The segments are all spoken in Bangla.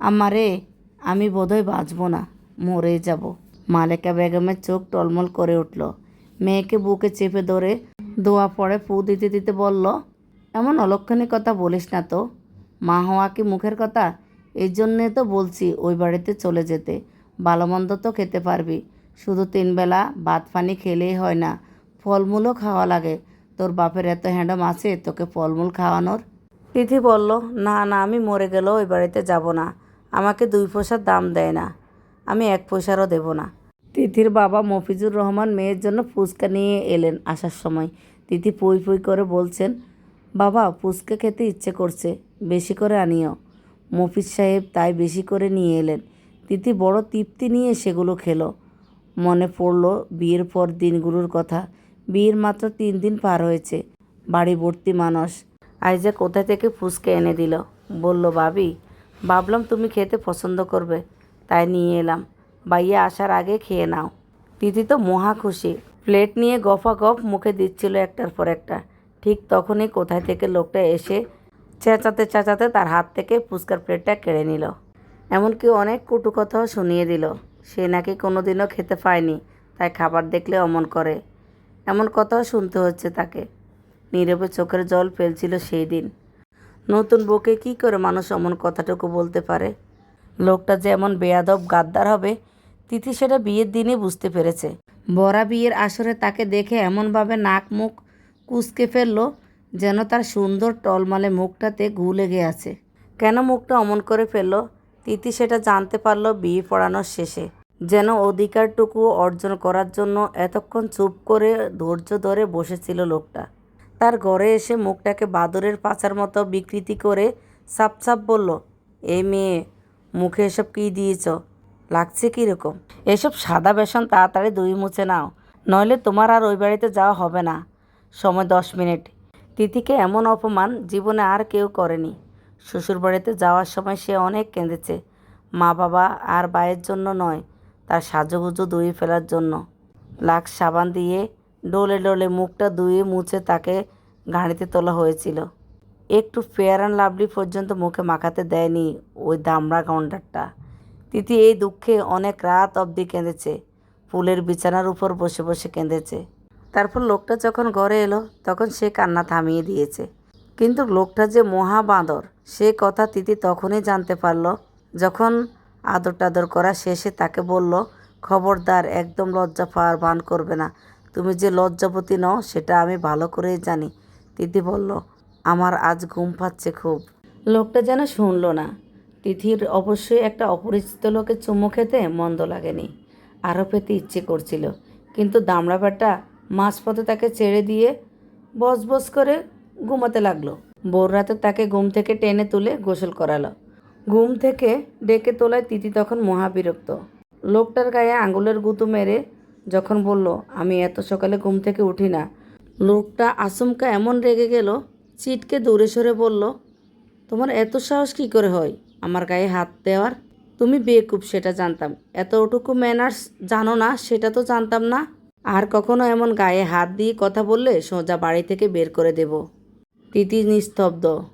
আমারে আমি বোধহয় বাঁচব না মরে যাব। মালেকা বেগমের চোখ টলমল করে উঠল। মেয়েকে বুকে চেপে ধরে দোয়া পড়ে ফু দিতে দিতে বলল, এমন অলক্ষণী কথা বলিস না তো। মা হওয়া কি মুখের কথা? এই জন্যে তো বলছি ওই বাড়িতে চলে যেতে। ভালো মন্দ তো খেতে পারবি। শুধু তিনবেলা ভাত পানি খেলেই হয় না, ফলমূলও খাওয়া লাগে। তোর বাপের এত হ্যান্ডম আছে, তোকে ফলমূল খাওয়ানোর? তিথি বলল, না না, আমি মরে গেলেও ওই বাড়িতে যাব না। আমাকে দুই পয়সার দাম দেয় না। আমি এক পয়সারও দেব না। তিথির বাবা মফিজুর রহমান মেয়ের জন্য ফুচকা নিয়ে এলেন আসার সময়। তিথি পুই পুই করে বলছেন, বাবা, ফুচকা খেতে ইচ্ছে করছে, বেশি করে আনিও। মফিজ সাহেব তাই বেশি করে নিয়ে এলেন। তিথি বড় তৃপ্তি নিয়ে সেগুলো খেলো। মনে পড়ল বিয়ের পর দিনগুলোর কথা। বিয়ের মাত্র তিন দিন পার হয়েছে। বাড়ি ভর্তি মানুষ আইজা কোথা থেকে ফুচকা এনে দিল? বলল, ভাবি ভাবলাম তুমি খেতে পছন্দ করবে, তাই নিয়ে এলাম। বাইয়া আসার আগে খেয়ে নাও। তিথি তো মহা খুশি। প্লেট নিয়ে গফা গফ মুখে দিচ্ছিল একটার পর একটা। ঠিক তখনই কোথায় থেকে লোকটা এসে চেঁচাতে চেঁচাতে তার হাত থেকে ফুচকার প্লেটটা কেড়ে নিল। এমনকি অনেক কটু কথাও শুনিয়ে দিল। সে নাকি কোনোদিনও খেতে পায়নি, তাই খাবার দেখলে অমন করে। এমন কথাও শুনতে হচ্ছে তাকে। নীরবে চোখের জল ফেলছিল সেই দিন। নতুন বউকে কী করে মানুষ অমন কথাটুকু বলতে পারে? লোকটা যে এমন বেয়াদব গাদ্দার হবে, তিথি সেটা বিয়ের দিনে বুঝতে পেরেছে। বরা বিয়ের আসরে তাকে দেখে এমনভাবে নাক মুখ কুচকে ফেলল যেন তার সুন্দর টলমলে মুখটাতে ঘু লেগে আছে। কেন মুখটা অমন করে ফেলল? তিথি সেটা জানতে পারল বিয়ে পড়ানোর শেষে। যেন অধিকারটুকু অর্জন করার জন্য এতক্ষণ চুপ করে ধৈর্য ধরে বসেছিল লোকটা। তার ঘরে এসে মুখটাকে বাদরের পাচার মতো বিকৃতি করে সাপ সাপ বলল এই মেয়ে, মুখে এসব কী দিয়েছ? লাগছে কীরকম এসব সাদা বেসন তাড়াতাড়ি দুই মুছে নাও, নইলে তোমার আর ওই বাড়িতে যাওয়া হবে না। সময় দশ মিনিট। তিথিকে এমন অপমান জীবনে আর কেউ করেনি। শ্বশুরবাড়িতে যাওয়ার সময় সে অনেক কেঁদেছে। মা বাবা আর বায়ের জন্য নয়, তার সাজুগুজু ধুয়ে ফেলার জন্য। লাক্স সাবান দিয়ে ডলে ডলে মুখটা ধুয়ে মুছে তাকে গাড়িতে তোলা হয়েছিল। একটু ফেয়ার অ্যান্ড লাভলি পর্যন্ত মুখে মাখাতে দেয়নি ওই দামড়া গন্ডারটা। তিথি এই দুঃখে অনেক রাত অবধি কেঁদেছে, ফুলের বিছানার উপর বসে বসে কেঁদেছে। তারপর লোকটা যখন ঘরে এলো, তখন সে কান্না থামিয়ে দিয়েছে। কিন্তু লোকটা যে মহা বাঁদর, সে কথা তিথি তখনই জানতে পারল। যখন আদর টাদর করা শেষে তাকে বলল, খবরদার, একদম লজ্জা পাওয়ার ভান করবে না। তুমি যে লজ্জাপতি নও, সেটা আমি ভালো করেই জানি। তিথি বলল, আমার আজ ঘুম পাচ্ছে খুব। লোকটা যেন শুনলো না। তিথির অবশ্যই একটা অপরিচিত লোকের চুমু খেতে মন্দ লাগেনি। আরও পেতে ইচ্ছে করছিল, কিন্তু দামড়া বেটা মাঝপথে তাকে ছেড়ে দিয়ে বস বস করে ঘুমাতে লাগল। ভোর রাতে তাকে ঘুম থেকে টেনে তুলে গোসল করালো। ঘুম থেকে ডেকে তোলায় তিথি তখন মহাবিরক্ত লোকটার গায়ে আঙুলের গুঁতো মেরে যখন বলল, আমি এত সকালে ঘুম থেকে উঠি না। লোকটা আচমকা এমন রেগে গেল, চিটকে দৌড়ে সরে বলল, তোমার এত সাহস কী করে হয়? আমার গায়ে হাত দেওয়ার? তুমি বেকুব, সেটা জানতাম। এতটুকু ম্যানার্স জানো না, সেটা তো জানতাম না। আর কখনো এমন গায়ে হাত দিয়ে কথা বললে সোজা বাড়ি থেকে বের করে দেব। তিতি নিস্তব্ধ।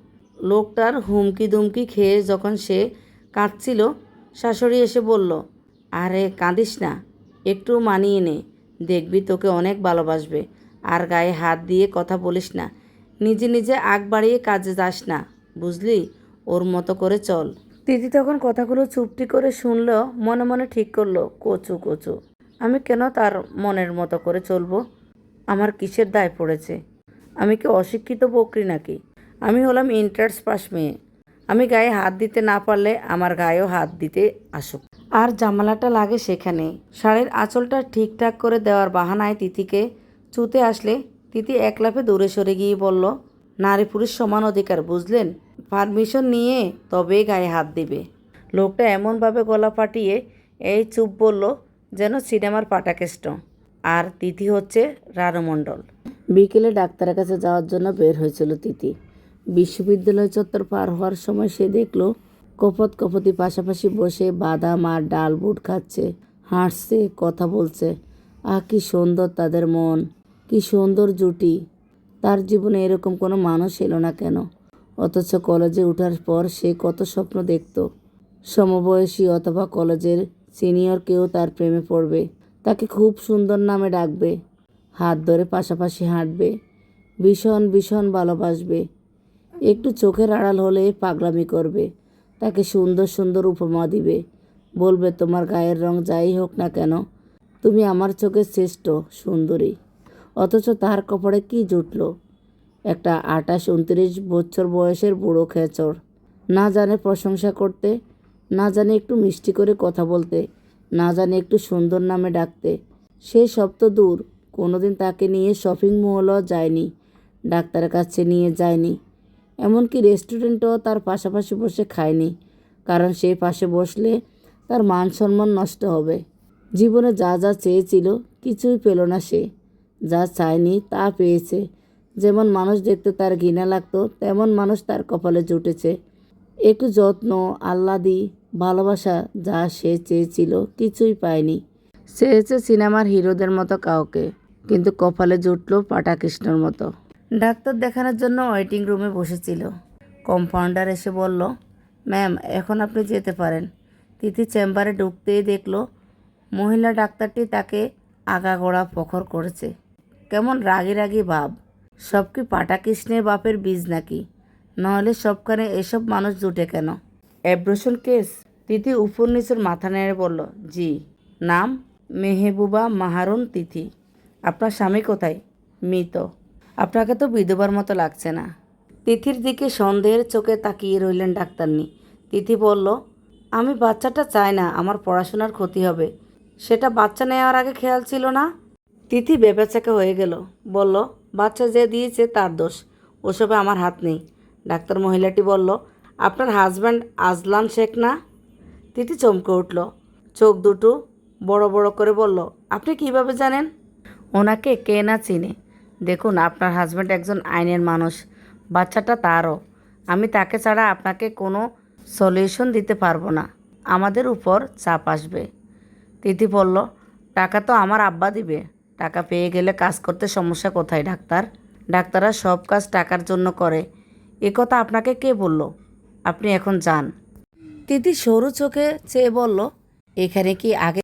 লোকটার হুমকি দুমকি খেয়ে যখন সে কাঁদছিল, শাশুড়ি এসে বলল, আরে, কাঁদিস না। একটু মানিয়ে নে। দেখবি তোকে অনেক ভালোবাসবে। আর গায়ে হাত দিয়ে কথা বলিস না। নিজে নিজে আগ বাড়িয়ে কাজে যাস না। বুঝলি? ওর মতো করে চল। দিদি তখন কথাগুলো চুপটি করে শুনলেও মনে মনে ঠিক করল, কচু কচু, আমি কেন তার মনের মতো করে চলবো? আমার কিসের দায় পড়েছে? আমি কি অশিক্ষিত বকরি নাকি? আমি হলাম ইন্টার্স পাস মেয়ে। আমি গায়ে হাত দিতে না পারলে আমার গায়েও হাত দিতে আসুক। আর জামালাটা লাগে সেখানে। শাড়ির আঁচলটা ঠিকঠাক করে দেওয়ার বাহানায় তিথিকে চুতে আসলে তিথি এক লাফে দূরে সরে গিয়ে বলল, নারী পুরুষ সমান অধিকার, বুঝলেন? পারমিশন নিয়ে তবেই গায়ে হাত দিবে। লোকটা এমনভাবে গলা ফাটিয়ে এই চুপ বলল, যেন সিনেমার পাটাকেষ্ট। আর তিথি হচ্ছে রানুমণ্ডল বিকেলে ডাক্তারের কাছে যাওয়ার জন্য বের হয়েছিল তিথি বিশ্ববিদ্যালয় চত্বর পার হওয়ার সময় সে দেখল কপত কপতি পাশাপাশি বসে বাদাম আর ডাল বুট খাচ্ছে হাঁটছে কথা বলছে। আহ, কি সুন্দর তাদের মন, কি সুন্দর জুটি। তার জীবনে এরকম কোনো মানুষ এলো না কেন? অথচ কলেজে ওঠার পর সে কত স্বপ্ন দেখত। সমবয়সী অথবা কলেজের সিনিয়র কেউ তার প্রেমে পড়বে, তাকে খুব সুন্দর নামে ডাকবে, হাত ধরে পাশাপাশি হাঁটবে, ভীষণ ভীষণ ভালোবাসবে। একটু চোখের আড়াল হলে পাগলামি করবে, তাকে সুন্দর সুন্দর উপমা দিবে। বলবে, তোমার গায়ের রং যাই হোক না কেন, তুমি আমার চোখে শ্রেষ্ঠ, সুন্দরী। অথচ তার কপালে কি জুটল? একটা আঠাশ উনত্রিশ বছর বয়সের বুড়ো খেচর। না জানে প্রশংসা করতে, না জানে একটু মিষ্টি করে কথা বলতে, না জানে একটু সুন্দর নামে ডাকতে। সে সব তো দূর, কোনোদিন তাকে নিয়ে শপিং মলও যায়নি, ডাক্তারের কাছে নিয়ে যায়নি। এমনকি রেস্টুরেন্টও তার পাশাপাশি বসে খায়নি, কারণ সে পাশে বসলে তার মান সম্মান নষ্ট হবে। জীবনে যা যা চেয়েছিল কিছুই পেল না সে। যা চায়নি তা পেয়েছে। যেমন মানুষ দেখতে তার ঘৃণা লাগতো, তেমন মানুষ তার কপালে জুটেছে। একটু যত্ন, আহ্লাদি, ভালোবাসা যা সে চেয়েছিল কিছুই পায়নি। চেয়েছে সিনেমার হিরোদের মতো কাউকে, কিন্তু কপালে জুটল পাটাকৃষ্ণর মতো। ডাক্তার দেখানোর জন্য ওয়েটিং রুমে বসেছিল। কম্পাউন্ডার এসে বলল ম্যাম এখন আপনি যেতে পারেন। তিথি চেম্বারে ঢুকতেই দেখল, মহিলা ডাক্তারটি তাকে আগাগোড়া প্রখর করেছে। কেমন রাগি রাগি ভাব সব কি পাটা পাটাকৃষ্ণের বাপের বীজ নাকি? নাহলে সবখানে এসব মানুষ জুটে কেন? Abrasion case? তিথি উপর নিচের মাথা নেড়ে বলল, জি। নাম মেহেবুবা মাহারুন তিথি। আপনার স্বামী কোথায়? মৃত। আপনাকে তো বিধবার মতো লাগছে না। তিথির দিকে সন্দেহের চোখে তাকিয়ে রইলেন ডাক্তারনি। তিথি বলল, আমি বাচ্চাটা চাই না, আমার পড়াশোনার ক্ষতি হবে। সেটা বাচ্চা নেওয়ার আগে খেয়াল ছিল না? তিথি বেবেচাকে হয়ে গেল, বলল, বাচ্চা যে দিয়েছে তার দোষ, ওসবে আমার হাত নেই। ডাক্তার মহিলাটি বলল, আপনার হাজব্যান্ড আজলান শেখ না? তিথি চমকে উঠল, চোখ দুটো বড় বড় করে বলল, আপনি কীভাবে জানেন? ওনাকে কে না চিনে দেখুন, আপনার হাজব্যান্ড একজন আইনের মানুষ, বাচ্চাটা তারও। আমি তাকে ছাড়া আপনাকে কোনো সলিউশন দিতে পারব না। আমাদের উপর চাপ আসবে। তিথি বলল টাকা তো আমার আব্বা দিবে। টাকা পেয়ে গেলে কাজ করতে সমস্যা কোথায় ডাক্তার? ডাক্তাররা সব কাজ টাকার জন্য করে। এ কথা আপনাকে কে বলল? আপনি এখন যান। তিথি সরু চোখে চেয়ে বলল, এখানে কি আগে